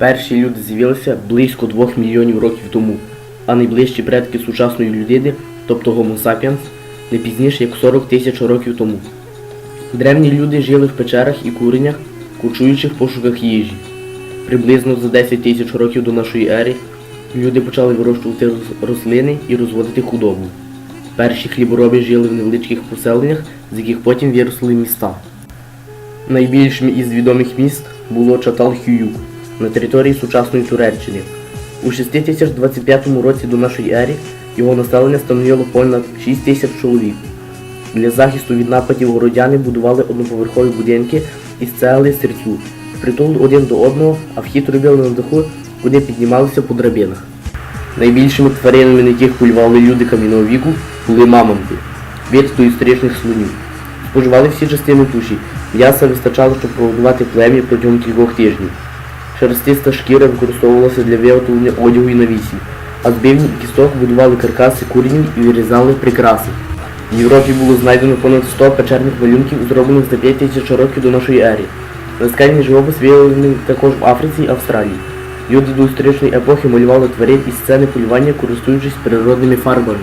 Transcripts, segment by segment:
Перші люди з'явилися близько 2 мільйонів років тому, а найближчі предки сучасної людини, тобто Homo sapiens, не пізніше як 40 тисяч років тому. Древні люди жили в печерах і куренях, кочуючи в пошуках їжі. Приблизно за 10 тисяч років до нашої ери люди почали вирощувати рослини і розводити худобу. Перші хлібороби жили в невеличких поселеннях, з яких потім виросли міста. Найбільшим із відомих міст було Чатал-Хююк на території сучасної Туреччини. У 6025 році до нашої ери його населення становило понад 6 тисяч чоловік. Для захисту від нападів городяни будували одноповерхові будинки із цегли серцю, притул один до одного, а вхід робили на даху, куди піднімалися по драбинах. Найбільшими тваринами, на яких полювали люди кам'яного віку, були мамонти, вид доісторичних слонів. Споживали всі частини туші, м'яса вистачало, щоб прогодувати плем'я протягом кількох тижнів. Шерстиста шкіра використовувалася для виготовлення одягу і навісів, а з бивні і кісток будували каркаси куренів і вирізали прикраси. В Європі було знайдено понад 100 печерних малюнків, зроблених за 5 тисяч років до нашої ери. Наскальний живопис виявлений також в Африці і Австралії. Люди до історичної епохи малювали тварин і сцени полювання, користуючись природними фарбами.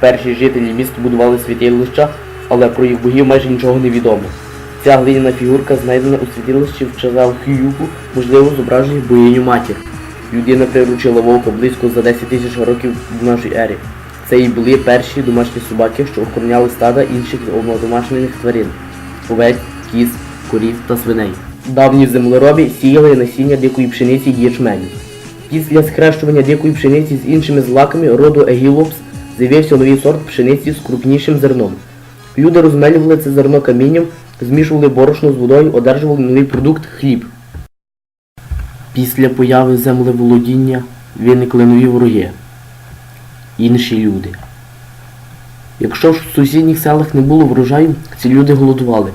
Перші жителі міст будували святилища, але про їх богів майже нічого не відомо. Ця глиняна фігурка знайдена у святилищі в Чазал Хююку, можливо, зображує богиню матір. Людина приручила вовка близько за 10 тисяч років до нашої ери. Це і були перші домашні собаки, що охороняли стада інших одомашнених тварин овець, кіз, корів та свиней. Давні землероби сіяли насіння дикої пшениці і ячменю. Після схрещування дикої пшениці з іншими злаками роду Егілопс з'явився новий сорт пшениці з крупнішим зерном. Люди розмелювали це зерно камінням, змішували борошно з водою, одержували новий продукт хліб. Після появи землеволодіння виникли нові вороги інші люди. Якщо ж в сусідніх селах не було врожаю, ці люди голодували.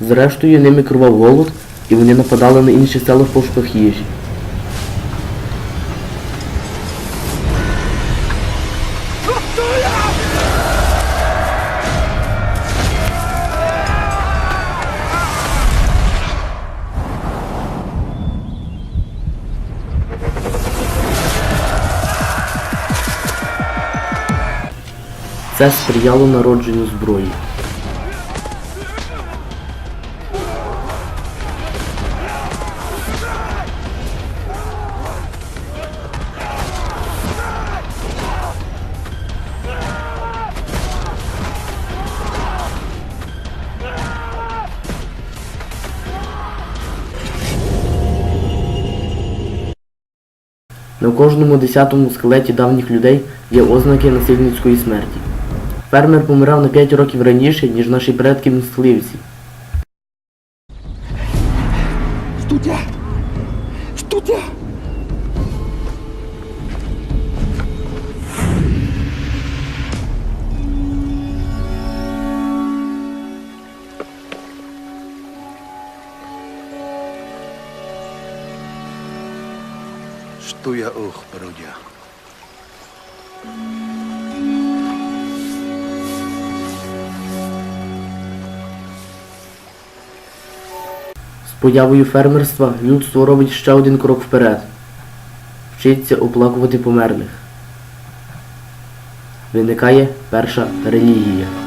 Зрештою, ними керував голод, і вони нападали на інші села в пошуках їжі. Це сприяло народженню зброї. На кожному десятому скелеті давніх людей є ознаки насильницької смерті. Фермер помирав на 5 років раніше, ніж наші предки мисливці. Студя! Студя! Стуя ух, парудя. Появою фермерства людство робить ще один крок вперед. Вчиться оплакувати померлих. Виникає перша релігія.